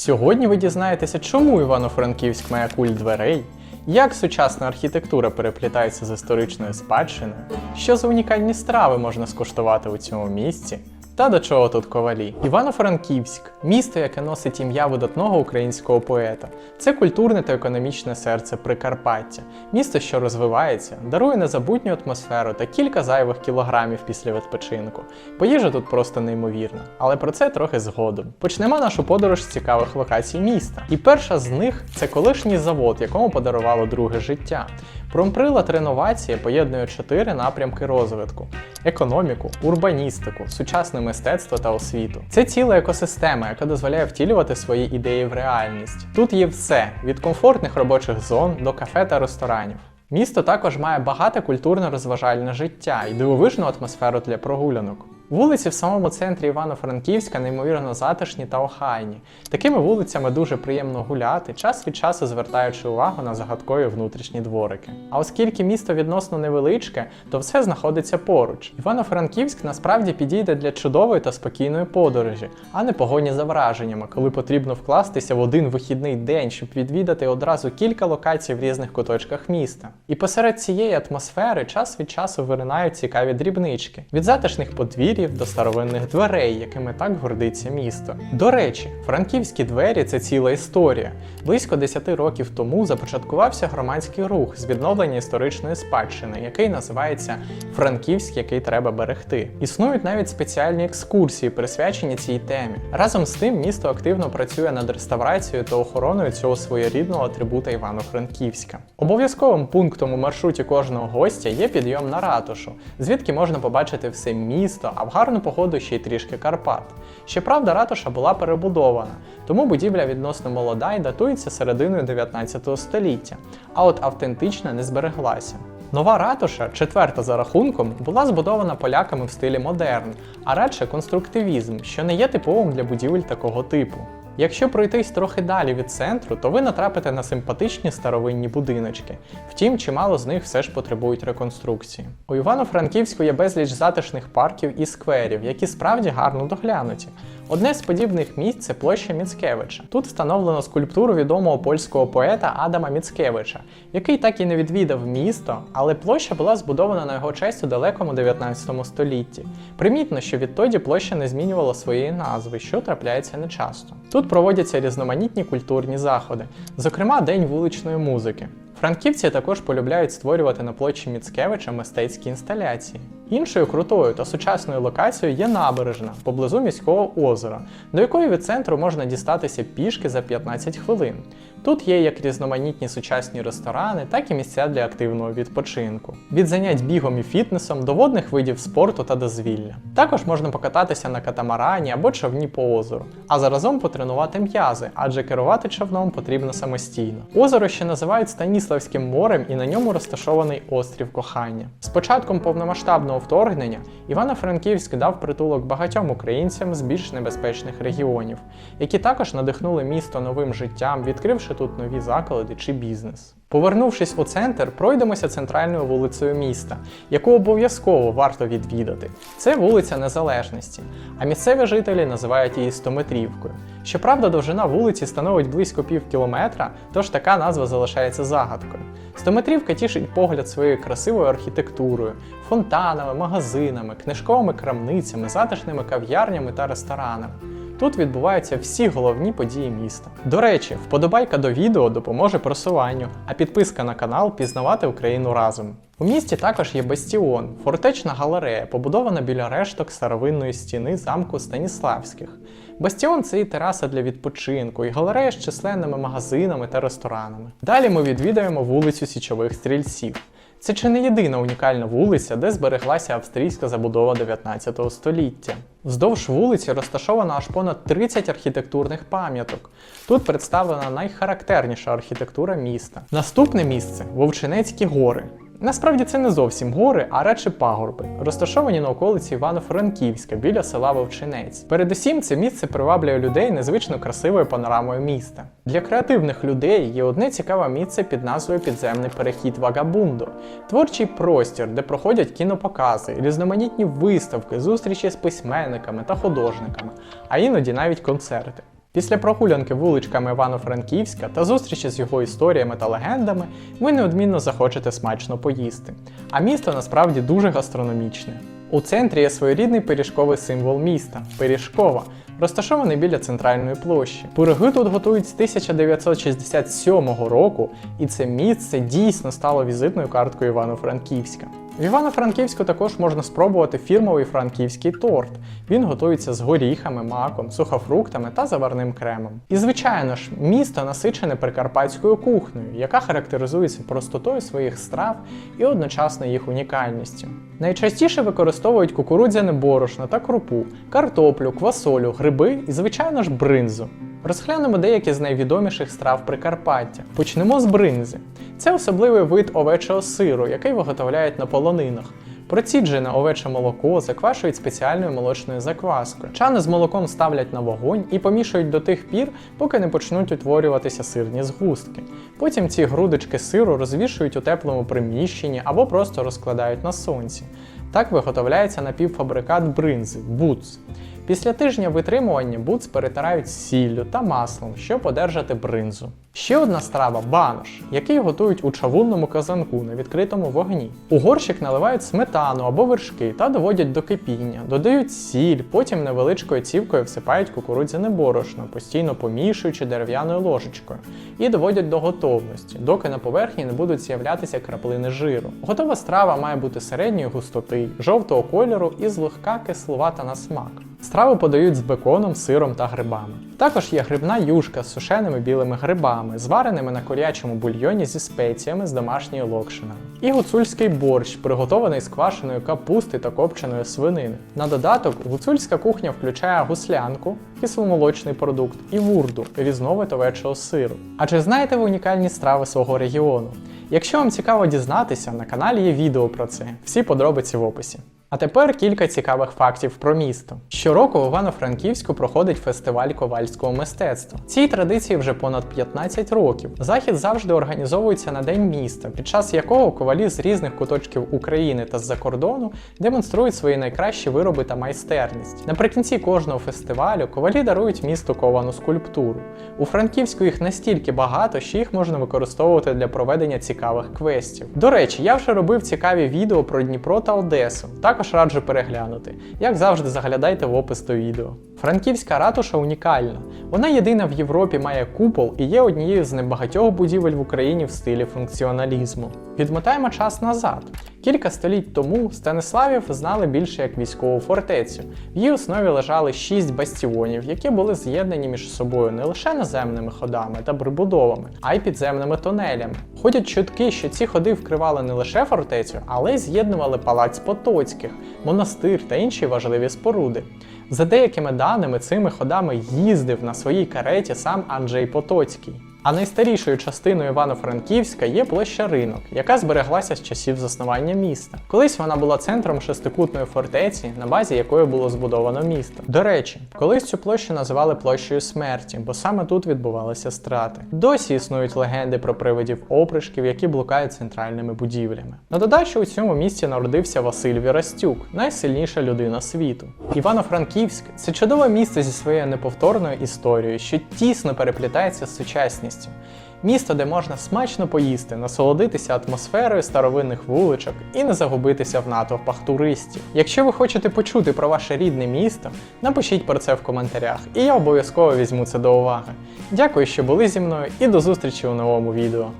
Сьогодні ви дізнаєтеся, чому Івано-Франківськ має культ дверей, як сучасна архітектура переплітається з історичною спадщиною, що за унікальні страви можна скуштувати у цьому місці. Та до чого тут ковалі? Івано-Франківськ місто, яке носить ім'я видатного українського поета. Це культурне та економічне серце Прикарпаття, місто, що розвивається, дарує незабутню атмосферу та кілька зайвих кілограмів після відпочинку. Поїжа тут просто неймовірна, але про це трохи згодом. Почнемо нашу подорож з цікавих локацій міста. І перша з них це колишній завод, якому подарувало друге життя. Промприлад реновації поєднує чотири напрямки розвитку: економіку, урбаністику, сучасне мистецтво та освіту. Це ціла екосистема, яка дозволяє втілювати свої ідеї в реальність. Тут є все від комфортних робочих зон до кафе та ресторанів. Місто також має багате культурно-розважальне життя і дивовижну атмосферу для прогулянок. Вулиці в самому центрі Івано-Франківська неймовірно затишні та охайні. Такими вулицями дуже приємно гуляти, час від часу звертаючи увагу на загадкові внутрішні дворики. А оскільки місто відносно невеличке, то все знаходиться поруч. Івано-Франківськ насправді підійде для чудової та спокійної подорожі, а не погоні за враженнями, коли потрібно вкластися в один вихідний день, щоб відвідати одразу кілька локацій в різних куточках міста. І посеред цієї атмосфери час від часу виринають цікаві дрібнички від затишних подвір'їв до старовинних дверей, якими так гордиться місто. До речі, франківські двері це ціла історія. Близько 10 років тому започаткувався громадський рух з відновлення історичної спадщини, який називається Франківськ, який треба берегти. Існують навіть спеціальні екскурсії, присвячені цій темі. Разом з тим, місто активно працює над реставрацією та охороною цього своєрідного атрибута Івано-Франківська. Обов'язковим пунктом у маршруті кожного гостя є підйом на ратушу, звідки можна побачити все місто, гарну погоду ще й трішки Карпат. Щоправда, ратуша була перебудована, тому будівля відносно молода і датується серединою 19 століття, а от автентична не збереглася. Нова ратуша, четверта за рахунком, була збудована поляками в стилі модерн, а радше конструктивізм, що не є типовим для будівель такого типу. Якщо пройтись трохи далі від центру, то ви натрапите на симпатичні старовинні будиночки. Втім, чимало з них все ж потребують реконструкції. У Івано-Франківську є безліч затишних парків і скверів, які справді гарно доглянуті. Одне з подібних місць це площа Міцкевича. Тут встановлено скульптуру відомого польського поета Адама Міцкевича, який так і не відвідав місто, але площа була збудована на його честь у далекому 19 столітті. Примітно, що відтоді площа не змінювала своєї назви, що трапляється нечасто. Тут проводяться різноманітні культурні заходи, зокрема День вуличної музики. Франківці також полюбляють створювати на площі Міцкевича мистецькі інсталяції. Іншою крутою та сучасною локацією є набережна поблизу міського озера, до якої від центру можна дістатися пішки за 15 хвилин. Тут є як різноманітні сучасні ресторани, так і місця для активного відпочинку. Від занять бігом і фітнесом до водних видів спорту та дозвілля. Також можна покататися на катамарані або човні по озеру, а заразом потренувати м'язи, адже керувати човном потрібно самостійно. Озеро ще називають Станіславським морем і на ньому розташований острів кохання. З початком повномасштабного вторгнення Івано-Франківськ дав притулок багатьом українцям з більш небезпечних регіонів, які також надихнули місто новим життям, відкривши тут нові заклади чи бізнес. Повернувшись у центр, пройдемося центральною вулицею міста, яку обов'язково варто відвідати. Це вулиця Незалежності, а місцеві жителі називають її стометрівкою. Щоправда, довжина вулиці становить близько пів кілометра, тож така назва залишається загадкою. Стометрівка тішить погляд своєю красивою архітектурою, фонтанами, магазинами, книжковими крамницями, затишними кав'ярнями та ресторанами. Тут відбуваються всі головні події міста. До речі, вподобайка до відео допоможе просуванню, а підписка на канал пізнавати Україну разом. У місті також є бастіон, фортечна галерея, побудована біля решток старовинної стіни замку Станіславських. Бастіон це і тераса для відпочинку, і галерея з численними магазинами та ресторанами. Далі ми відвідаємо вулицю Січових стрільців. Це чи не єдина унікальна вулиця, де збереглася австрійська забудова 19 століття. Вздовж вулиці розташовано аж понад 30 архітектурних пам'яток. Тут представлена найхарактерніша архітектура міста. Наступне місце Вовчинецькі гори. Насправді це не зовсім гори, а радше пагорби, розташовані на околиці Івано-Франківська біля села Вовчинець. Передусім, це місце приваблює людей незвично красивою панорамою міста. Для креативних людей є одне цікаве місце під назвою Підземний перехід Вагабундо, творчий простір, де проходять кінопокази, різноманітні виставки, зустрічі з письменниками та художниками, а іноді навіть концерти. Після прогулянки вуличками Івано-Франківська та зустрічі з його історіями та легендами ви неодмінно захочете смачно поїсти. А місто насправді дуже гастрономічне. У центрі є своєрідний пиріжковий символ міста пиріжкова, розташований біля центральної площі. Пироги тут готують з 1967 року, і це місце дійсно стало візитною карткою Івано-Франківська. В Івано-Франківську також можна спробувати фірмовий франківський торт. Він готується з горіхами, маком, сухофруктами та заварним кремом. І звичайно ж, місто насичене прикарпатською кухнею, яка характеризується простотою своїх страв і одночасно їх унікальністю. Найчастіше використовують кукурудзяне борошно та крупу, картоплю, квасолю, гриби і, звичайно ж, бринзу. Розглянемо деякі з найвідоміших страв Прикарпаття. Почнемо з бринзи. Це особливий вид овечого сиру, який виготовляють на полонинах. Проціджене овече молоко заквашують спеціальною молочною закваскою. Чани з молоком ставлять на вогонь і помішують до тих пір, поки не почнуть утворюватися сирні згустки. Потім ці грудочки сиру розвішують у теплому приміщенні або просто розкладають на сонці. Так виготовляється напівфабрикат бринзи буц. Після тижня витримування буц перетирають сіллю та маслом, щоб одержати бринзу. Ще одна страва банош, який готують у чавунному казанку на відкритому вогні. У горщик наливають сметану або вершки та доводять до кипіння, додають сіль, потім невеличкою цівкою всипають кукурудзяне борошно, постійно помішуючи дерев'яною ложечкою, і доводять до готовності, доки на поверхні не будуть з'являтися краплини жиру. Готова страва має бути середньої густоти, жовтого кольору і злегка кислувата на смак. Страву подають з беконом, сиром та грибами. Також є грибна юшка з сушеними білими грибами, звареними на курячому бульйоні зі спеціями з домашньої локшина. І гуцульський борщ, приготований з квашеної капусти та копченої свинини. На додаток, гуцульська кухня включає гуслянку, кисломолочний продукт, і вурду, різновид овечого сиру. А чи знаєте ви унікальні страви свого регіону? Якщо вам цікаво дізнатися, на каналі є відео про це. Всі подробиці в описі. А тепер кілька цікавих фактів про місто. Щороку в Івано-Франківську проходить фестиваль ковальського мистецтва. Цій традиції вже понад 15 років. Захід завжди організовується на день міста, під час якого ковалі з різних куточків України та з-за кордону демонструють свої найкращі вироби та майстерність. Наприкінці кожного фестивалю ковалі дарують місту ковану скульптуру. У Франківську їх настільки багато, що їх можна використовувати для проведення цікавих квестів. До речі, я вже робив цікаві відео про Дніпро та Одесу. Також раджу переглянути. Як завжди, заглядайте в опис до відео. Франківська ратуша унікальна. Вона єдина в Європі має купол і є однією з небагатьох будівель в Україні в стилі функціоналізму. Відмотаємо час назад. Кілька століть тому Станиславів знали більше як військову фортецю. В її основі лежали шість бастіонів, які були з'єднані між собою не лише наземними ходами та прибудовами, а й підземними тунелями. Ходять чутки, що ці ходи вкривали не лише фортецю, але й з'єднували палац Потоцьких, монастир та інші важливі споруди. За деякими даними, цими ходами їздив на своїй кареті сам Анджей Потоцький. А найстарішою частиною Івано-Франківська є площа ринок, яка збереглася з часів заснування міста. Колись вона була центром шестикутної фортеці, на базі якої було збудовано місто. До речі, колись цю площу називали площею смерті, бо саме тут відбувалися страти. Досі існують легенди про привидів опришків, які блукають центральними будівлями. На додачу у цьому місті народився Василь Вірастюк, найсильніша людина світу. Івано-Франківськ це чудове місце зі своєю неповторною історією, що тісно переплітається з сучасністю. Місто, де можна смачно поїсти, насолодитися атмосферою старовинних вуличок і не загубитися в натовпах туристів. Якщо ви хочете почути про ваше рідне місто, напишіть про це в коментарях, і я обов'язково візьму це до уваги. Дякую, що були зі мною, і до зустрічі у новому відео.